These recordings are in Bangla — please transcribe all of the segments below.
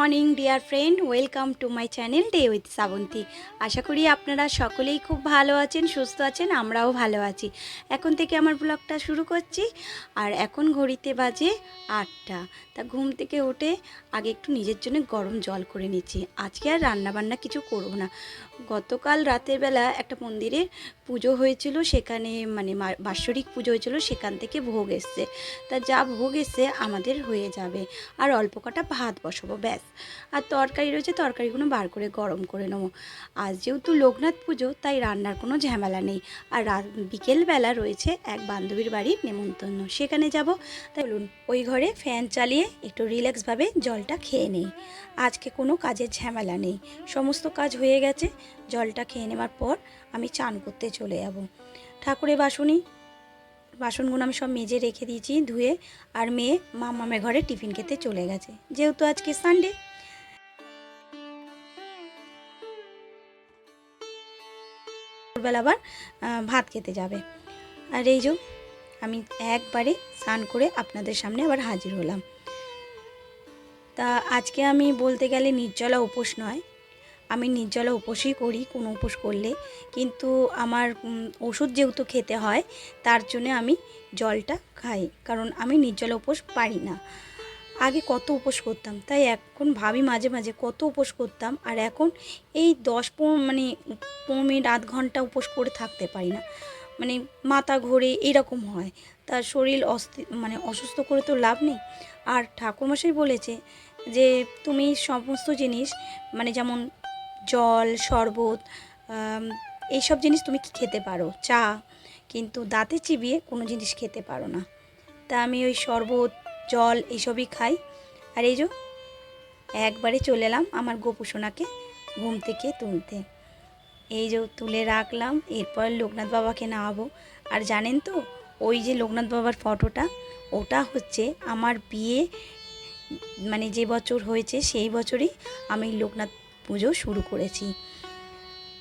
Morning dear friend welcome to my channel day with Srabanti আশা করি আপনারা সকলেই খুব ভালো আছেন, সুস্থ আছেন, আমরাও ভালো আছি। এখন থেকে আমার ব্লগটা শুরু করছি। আর এখন ঘড়িতে বাজে আটটা। তা ঘুম থেকে উঠে আগে একটু নিজের জন্য গরম জল করে নিচ্ছি। আজকে আর রান্নাবান্না কিছু করব না। গতকাল রাতের বেলা একটা মন্দিরে পুজো হয়েছিল, সেখানে মানে বাৎসরিক পুজো হয়েছিল, সেখান থেকে ভোগ এসছে। তা যা ভোগ এসছে, আমাদের হয়ে যাবে। আর অল্প কটা ভাত বসাবো, ব্যাস। আর তরকারি রয়েছে, তরকারিগুলো বার করে গরম করে নেব। আজ যেহেতু লোকনাথ পুজো, তাই রান্নার কোনো ঝামেলা নেই। আর বিকেলবেলা রয়েছে এক বান্ধবীর বাড়ির নেমন্তন্ন। সেখানে যাব। তাই বলুন, ওই ঘরে ফ্যান চালিয়ে একটু রিল্যাক্সভাবে জলটা খেয়ে নেই। আজকে কোনো কাজের ঝামেলা নেই। সমস্ত কাজ হয়ে গেছে। জলটা খেয়ে নেওয়ার পর আমি চান করতে চলে যাব। ঠাকুরের বাসনই বাসনগুলো আমি সব মেজে রেখে দিয়েছি, ধুয়ে আর মেয়ে মামামের ঘরে টিফিন খেতে চলে গেছে। যেহেতু আজকে সানডে বেলা আবার ভাত খেতে যাবে। আর এই যে আমি একবারে স্নান করে আপনাদের সামনে আবার হাজির হলাম। তা আজকে আমি বলতে গেলে নির্জলা উপোস নয় আমি নির্জলা উপোসই করি, কোনো উপোস করলে। কিন্তু আমার ওষুধ যেহেতু খেতে হয়, তার জন্য আমি জলটা খাই। কারণ আমি নির্জলা উপোস পারি না। আগে কত উপোস করতাম, তাই এখন ভাবি মাঝে মাঝে কত উপোস করতাম, আর এখন এই দশ পনেরো মানে পনেরো মিনিট, আধ ঘণ্টা উপোস করে থাকতে পারি না। মানে মাথা ঘোরে এরকম হয়। তার শরীর অস্থি মানে অসুস্থ করে তো লাভ নেই। আর ঠাকুরমশাই বলেছে যে, তুমি সমস্ত জিনিস মানে যেমন জল, শরবত এইসব জিনিস তুমি কি খেতে পারো? চা, কিন্তু দাঁতে চিবিয়ে কোনো জিনিস খেতে পারো না। তা আমি ওই শরবত, জল এইসবই খাই। আর এই যে একবারে চলে এলাম আমার গোপুসোনাকে ঘুম থেকে তুলতে। এই যে তুলে রাখলাম, এরপর লোকনাথ বাবাকে নামাবো। আর জানেন তো, ওই যে লোকনাথ বাবার ফটোটা, ওটা হচ্ছে আমার বিয়ে মানে যে বছর হয়েছে সেই বছরই আমি লোকনাথ পুজো শুরু করেছি।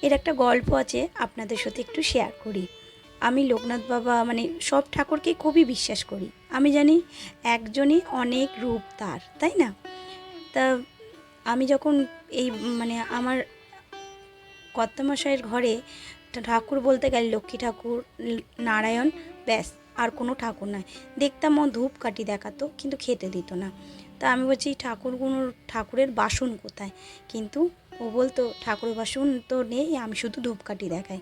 এর একটা গল্প আছে, আপনাদের সাথে একটু শেয়ার করি। আমি লোকনাথ বাবা মানে সব ঠাকুরকে খুবই বিশ্বাস করি। আমি জানি একজনই অনেক রূপ তার, তাই না? তা আমি যখন এই মানে আমার কর্তামশাইয়ের ঘরে ঠাকুর বলতে গেলে লক্ষ্মী ঠাকুর, নারায়ণ, ব্যাস, আর কোনো ঠাকুর নয় দেখতাম ও ধূপ কাঠি দেখাতো, কিন্তু খেতে দিত না। তা আমি বলছি ঠাকুরগুলোর ঠাকুরের বাসন কোথায়? কিন্তু ও বলতো, ঠাকুরের বাসন তো নেই, আমি শুধু ধূপকাঠি দেখাই।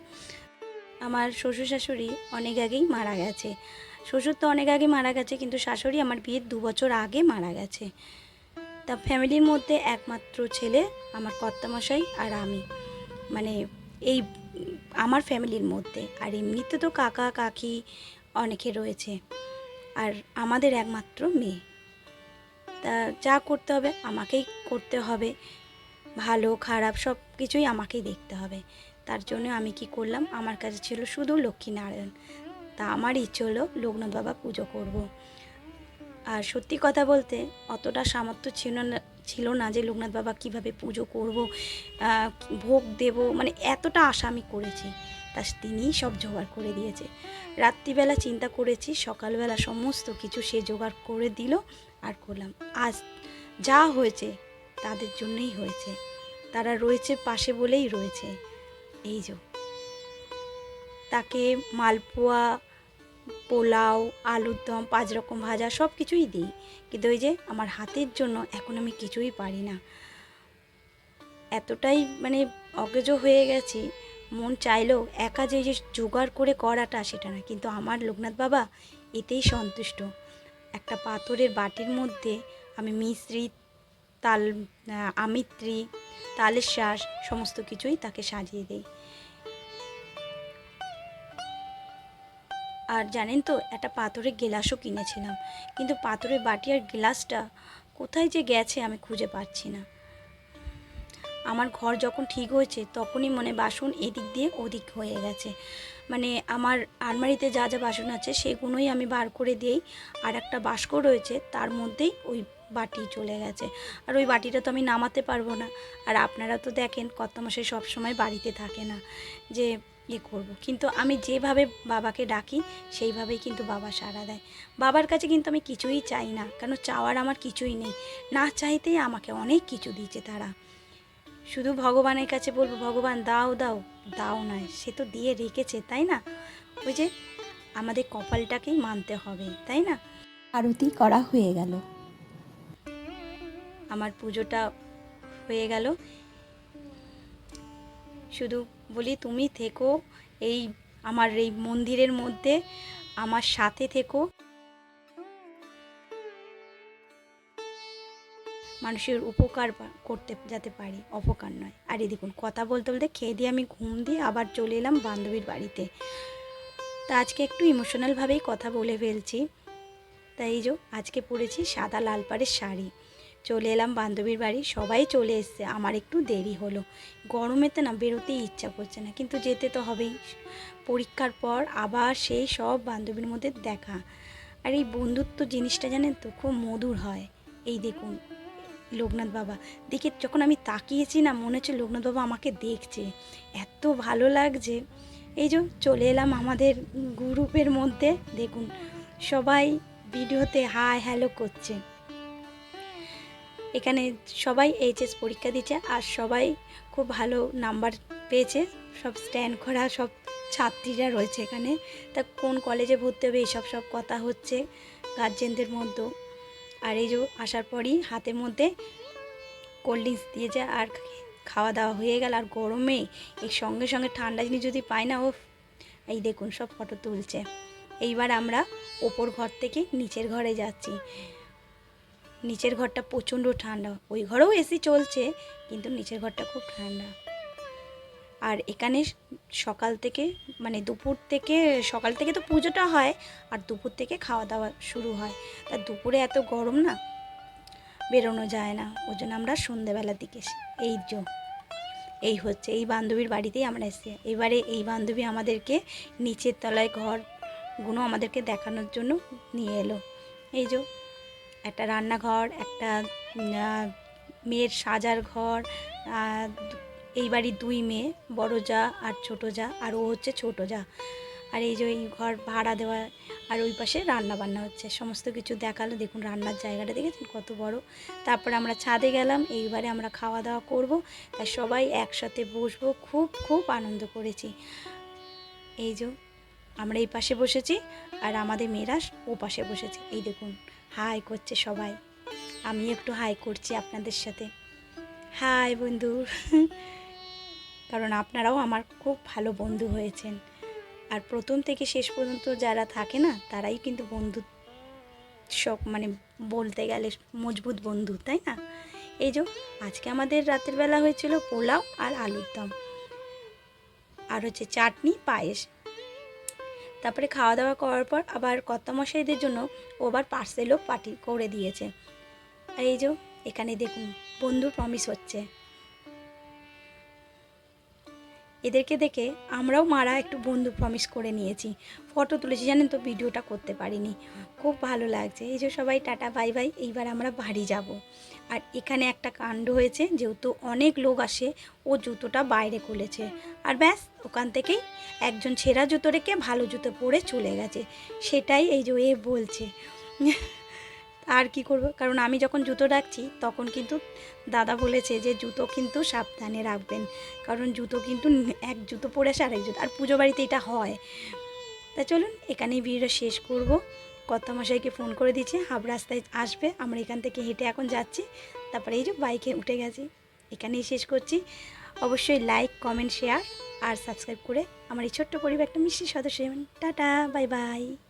আমার শ্বশুর শাশুড়ি অনেক আগেই মারা গেছে। শ্বশুর তো অনেক আগে মারা গেছে, কিন্তু শাশুড়ি আমার বিয়ের দু বছর আগে মারা গেছে। তা ফ্যামিলির মধ্যে একমাত্র ছেলে আমার কর্তামশাই আর আমি। মানে এই আমার ফ্যামিলির মধ্যে। আর এমনিতে তো কাকা, কাকি অনেকে রয়েছে। আর আমাদের একমাত্র মেয়ে। তা যা করতে হবে আমাকেই করতে হবে। ভালো, খারাপ সব কিছুই আমাকেই দেখতে হবে। তার জন্য আমি কি করলাম? আমার কাছে ছিল শুধু লক্ষ্মীনারায়ণ তা আমার ইচ্ছে হলো লোকনাথ বাবা পুজো করব। আর সত্যি কথা বলতে অতটা সামর্থ্য ছিল না ছিল না যে লোকনাথ বাবা কীভাবে পুজো করব ভোগ দেব মানে এতটা আশা আমি করেছি। তা তিনিই সব জোগাড় করে দিয়েছে। রাত্রিবেলা চিন্তা করেছি, সকালবেলা সমস্ত কিছু সে জোগাড় করে দিল আর করলাম। আজ যা হয়েছে তাদের জন্যই হয়েছে। তারা রয়েছে পাশে বলেই রয়েছে। এই যে। তাকে মালপোয়া, পোলাও, আলুর দম, পাঁচ রকম ভাজা সব কিছুই দিই। কিন্তু ওই যে আমার হাতের জন্য এখন আমি কিছুই পারি না। এতটাই মানে অকেজো হয়ে গেছি মন চাইলেও একা যে যে জোগাড় করে করাটা সেটা না কিন্তু আমার লোকনাথ বাবা এতেই সন্তুষ্ট। একটা পাথরের বাটির মধ্যে আমি মিশ্রি, তাল আমিত্রি, তালের শ্বাস, সমস্ত কিছুই তাকে সাজিয়ে দেই। আর জানেন তো, একটা পাথরের গ্লাসও কিনেছিলাম। কিন্তু পাথরের বাটি আর গ্লাসটা কোথায় যে গেছে আমি খুঁজে পাচ্ছি না। আমার ঘর যখন ঠিক হয়েছে, তখনই মনে বাসন এদিক দিয়ে ওদিক হয়ে গেছে। মানে আমার আলমারিতে যা যা বাসন আছে, সেগুলোই আমি বার করে দিই আর একটা বাস্ক রয়েছে, তার মধ্যেই ওই বাটি চলে গেছে। আর ওই বাটিটা তো আমি নামাতে পারব না। আর আপনারা তো দেখেন কত মাসে সব সময় বাড়িতে থাকে না যে ইয়ে করব। কিন্তু আমি যেভাবে বাবাকে ডাকি, সেইভাবেই কিন্তু বাবা সাড়া দেয়। বাবার কাছে কিন্তু আমি কিছুই চাই না, কেন চাওয়ার আমার কিছুই নেই। না চাইতেই আমাকে অনেক কিছু দিয়েছে তারা। শুধু ভগবানের কাছে বলব ভগবান দাও দাও। দাও নয় সে তো দিয়ে রেখেছে তাই না? ওই যে আমাদের কপালটাকেই মানতে হবে তাই না? আরতি করা হয়ে গেল। আমার পুজোটা হয়ে গেল। শুধু বলি তুমি থেকো এই আমার এই মন্দিরের মধ্যে আমার সাথে থেকো। মানুষের উপকার করতে যাতে পারি, অপকার নয়। আর এই দেখুন, কথা বলতে বলতে খেয়ে দিয়ে আমি ঘুম দিয়ে আবার চলে এলাম বান্ধবীর বাড়িতে। তা আজকে একটু ইমোশনালভাবেই কথা বলে ফেলছি। তাই এই যে, আজকে পরেছি সাদা লাল পাড়ের শাড়ি। চলে এলাম বান্ধবীর বাড়ি, সবাই চলে এসছে। আমার একটু দেরি হলো। গরমেতে না বেরোতেই ইচ্ছা করছে না, কিন্তু যেতে তো হবেই। পরীক্ষার পর আবার সেই সব বান্ধবীর মধ্যে দেখা। আর এই বন্ধুত্ব জিনিসটা জানেন তো, খুব মধুর হয়। এই দেখুন লোকনাথ বাবা। দেখে যখন আমি তাকিয়েছি না, মনে হচ্ছে লোকনাথ বাবা আমাকে দেখছে। এত ভালো লাগছে। এই যে চলে এলাম আমাদের গ্রুপের মধ্যে। দেখুন, সবাই ভিডিওতে হাই হ্যালো করছে। এখানে সবাই এইচএস পরীক্ষা দিচ্ছে আর সবাই খুব ভালো নাম্বার পেয়েছে। সব স্ট্যান্ড করা সব ছাত্রীরা রয়েছে এখানে। তা কোন কলেজে ভর্তি হবে, এইসব সব কথা হচ্ছে গার্জেনদের মধ্যে আর এই যে আসার পরই হাতের মধ্যে কোল্ড ড্রিঙ্কস দিয়েছে আর খাওয়া দাওয়া হয়ে গেল আর গরমে এর সঙ্গে সঙ্গে ঠান্ডা জিনিস যদি পাই না ও এই দেখুন সব ফটো তুলছে। এইবার আমরা ওপর ঘর থেকে নিচের ঘরে যাচ্ছি। নিচের ঘরটা প্রচণ্ড ঠান্ডা, ওই ঘরেও এসি চলছে, কিন্তু নিচের ঘরটা খুব ঠান্ডা। আর এখানে সকাল থেকে মানে দুপুর থেকে, সকাল থেকে তো পুজোটা হয়, আর দুপুর থেকে খাওয়া দাওয়া শুরু হয়। তা দুপুরে এত গরম না, বেরোনো যায় না। ওই জন্য আমরা সন্ধেবেলার দিকে। এই যে, এই হচ্ছে, এই বান্ধবীর বাড়িতেই আমরা এসেছি। এবারে এই বান্ধবী আমাদেরকে নিচের তলায় ঘরগুলো আমাদেরকে দেখানোর জন্য নিয়ে এলো। এই যে, একটা রান্নাঘর, একটা মেয়ের সাজার ঘর এই বাড়ির দুই মেয়ে, বড় যা আর ছোট যা, আর ও হচ্ছে ছোট যা। আর এই যে এই ঘর ভাড়া দেওয়া, আর ওই পাশে রান্না বান্না হচ্ছে। সমস্ত কিছু দেখাল, দেখুন রান্নার জায়গাটা দেখেছেন? কত বড়। তারপরে আমরা ছাদে গেলাম, এইবারে আমরা খাওয়া দাওয়া করব। তাই সবাই একসাথে বসবো, খুব খুব আনন্দ করেছি। এই যে আমরা এই পাশে বসেছি, আর আমাদের মেয়েরা ও পাশে বসেছে। এই দেখুন, হাই করছে সবাই। আমি একটু হাই করছি আপনাদের সাথে। হাই বন্ধু। কারণ আপনারাও আমার খুব ভালো বন্ধু হয়েছেন। আর প্রথম থেকে শেষ পর্যন্ত যারা থাকে না, তারাই কিন্তু বন্ধু সব মানে বলতে গেলে মজবুত বন্ধু, তাই না? এই যে আজকে আমাদের রাতের বেলা হয়েছিল পোলাও আর আলুর দম। আর হচ্ছে চাটনি, পায়েস। তারপরে খাওয়া দাওয়া করার পর আবার কর্তামশাইদের জন্য ও আবার পার্সেলও পার্টি করে দিয়েছে। আর এই যে এখানে দেখুন বন্ধুর প্রমিস হচ্ছে। এদেরকে দেখে আমরাও মারা একটু বন্ধু প্রমিস করে নিয়েছি। ফটো তুলেছি, জানেন তো ভিডিওটা করতে পারিনি। খুব ভালো লাগছে। এই যে সবাই, টাটা বাই বাই এইবার আমরা বাড়ি যাব। আর এখানে একটা কাণ্ড হয়েছে, যেহেতু অনেক লোক আসে, ও জুতোটা বাইরে খুলেছে। আর ব্যাস, ওখান থেকেই একজন ছেঁড়া জুতো রেখে ভালো জুতো পরে চলে গেছে। সেটাই এই যে এ বলছে। আর কি করব? কারণ আমি যখন জুতো রাখছি, তখন কিন্তু দাদা বলেছে যে, জুতো কিন্তু সাবধানে রাখবেন। কারণ জুতো কিন্তু এক জুতো পরে আসে, আরেক জুতো। আর পুজো বাড়িতে এটা হয়। তা চলুন, এখানেই ভিডিওটা শেষ করব। কর্তা মশাইকে ফোন করে দিচ্ছে হাফ রাস্তায় আসবে। আমরা এখান থেকে হেঁটে এখন যাচ্ছি। তারপরে এই যে বাইকে উঠে গেছি। এখানেই শেষ করছি। অবশ্যই লাইক কমেন্ট শেয়ার আর সাবস্ক্রাইব করে আমার এই ছোট্ট পরিবারটা মিষ্টি সদস্য। Tata bye bye